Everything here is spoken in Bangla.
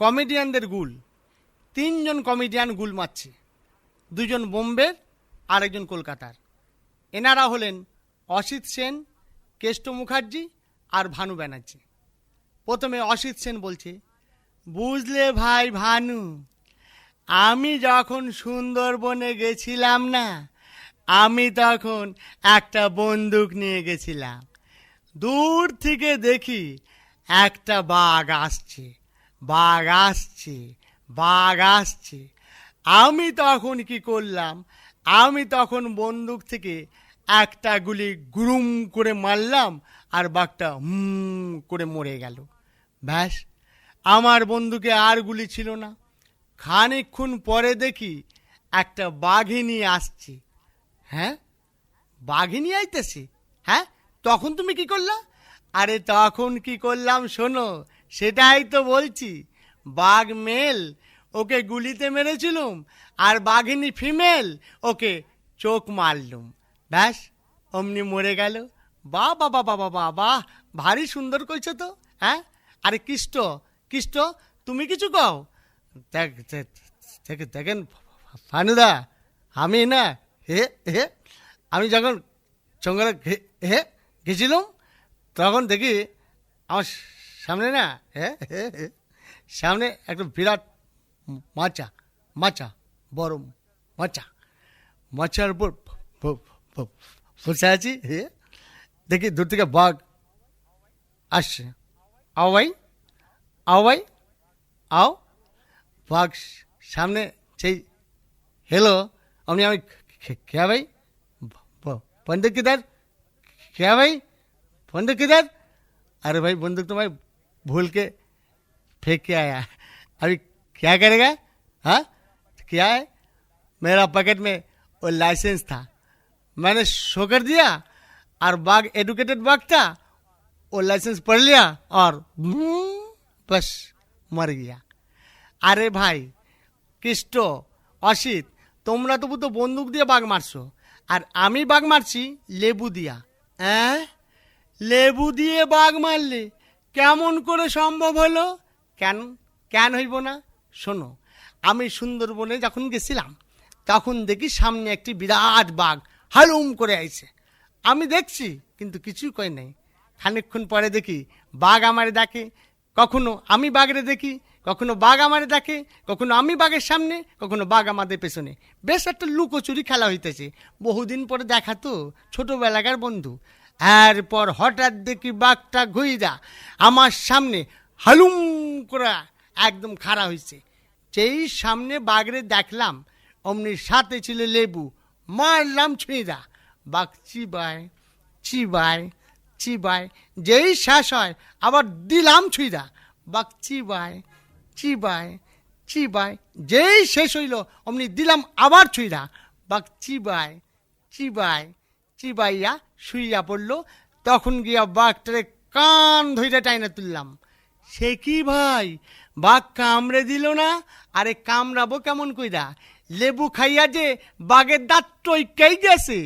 কমেডিয়ানদের গুল। তিনজন কমেডিয়ান গুল মারছে। দুজন বোম্বের আর একজন কলকাতার। এনারা হলেন অসিত সেন, কেষ্ট মুখার্জি আর ভানু ব্যানার্জি। প্রথমে অসিত সেন বলছে, বুঝলে ভাই ভানু, আমি যখন সুন্দরবনে গেছিলাম না, আমি তখন একটা বন্দুক নিয়ে গেছিলাম। দূর থেকে দেখি একটা বাঘ আসছে। বাঘ আসছে বাঘ আসছে আমি তখন কি করলাম? আমি তখন বন্দুক থেকে একটা গুলি গুরুম করে মারলাম আর বাঘটা হুম করে মরে গেল। ব্যাস, আমার বন্দুকে আর গুলি ছিল না। খানিকক্ষণ পরে দেখি একটা বাঘিনী আসছে। হ্যাঁ? বাঘিনী আইতেছে? হ্যাঁ? তখন তুমি কি করলা? আরে তখন কি করলাম শোনো সেটাই তো বলছি। বাঘ মেল, ওকে গুলিতে মেরেছিলুম, আর বাঘিনী ফিমেল, ওকে চোখ মারলুম। ব্যাস, অমনি মরে গেল। বা বাবা বাবা বাবা ভারী সুন্দর কইছো তো হ্যাঁ? আরে কৃষ্ট কৃষ্ট, তুমি কিছু কও? দেখ, দেখ- দেখ- দেখেন, ফানুদা, আমি না, হে হে, আমি যখন জঙ্গলে গে- হে, গেছিলাম, তখন দেখি আমার সামনে না হে হে হে, সামনে একটা বিরাট মাচা মাচা বড় মাচা মাচার উপর ব- ব- বসে আছি হে দেখি দূর থেকে বাঘ আসছে আও ভাই আও ভাই আও বাঘ সামনে সেই हेलो हमने हमें क्या भाई ब- बंदूक किधर क्या भाई बंदूक किधर अरे भाई बंदूक तो मैं भूल के फेंक के आया अभी क्या करेगा हाँ क्या है मेरा पॉकेट में वो लाइसेंस था मैंने शो कर दिया और बाग एडुकेटेड बाग था वो लाइसेंस पढ़ लिया और बस मर गया আরে ভাই কৃষ্ট অসিত তোমরা তবু তো বন্দুক দিয়ে বাঘ মারছো আর আমি বাঘ মারছি লেবু দিয়া হ্যাঁ লেবু দিয়ে বাঘ মারলে কেমন করে সম্ভব হলো? কেন? কেন হইব না? শোনো, আমি সুন্দরবনে যখন গেছিলাম, তখন দেখি সামনে একটি বিরাট বাঘ হালুম করে আইছে। আমি দেখছি, কিন্তু কিছুই কই নাই। খানিকক্ষণ পরে দেখি বাঘ আমারে ডাকে। কখনো আমি বাঘরে দেখি, কখনো বাঘ আমারে দেখে কখনো আমি বাঘের সামনে, কখনো বাঘ আমাদের পেছনে। বেশ একটা লুকোচুরি খেলা হইতেছে। বহুদিন পরে দেখা তো ছোটবেলাকার বন্ধু। এরপর হঠাৎ দেখি বাঘটা ঘুইরা আমার সামনে হালুম করে একদম খাড়া হয়েছে যেই সামনে বাঘরে দেখলাম, অমনি সাথে ছিল লেবু। মারলাম ছুঁড়া বাঘ চিবায় চিবায় চিবায়। যেই শেষ হয়, আবার দিলাম ছুঁড়া বাঘ চিবায় চিবায় চিবায়। যেই শেষ হইল, অমনি দিলাম আবার ছুঁড়া বাঘ চিবায় চিবায়। চিবাইয়া শুইয়া পড়ল। তখন গিয়া বাঘটারে কান ধইরা টাইনা তুললাম। সে কি ভাই? বাঘ কামড়ে দিল না? আরে কামড়াবো কেমন কইরা? লেবু খাইয়া যে বাঘের দাঁত টইকাই গেছে।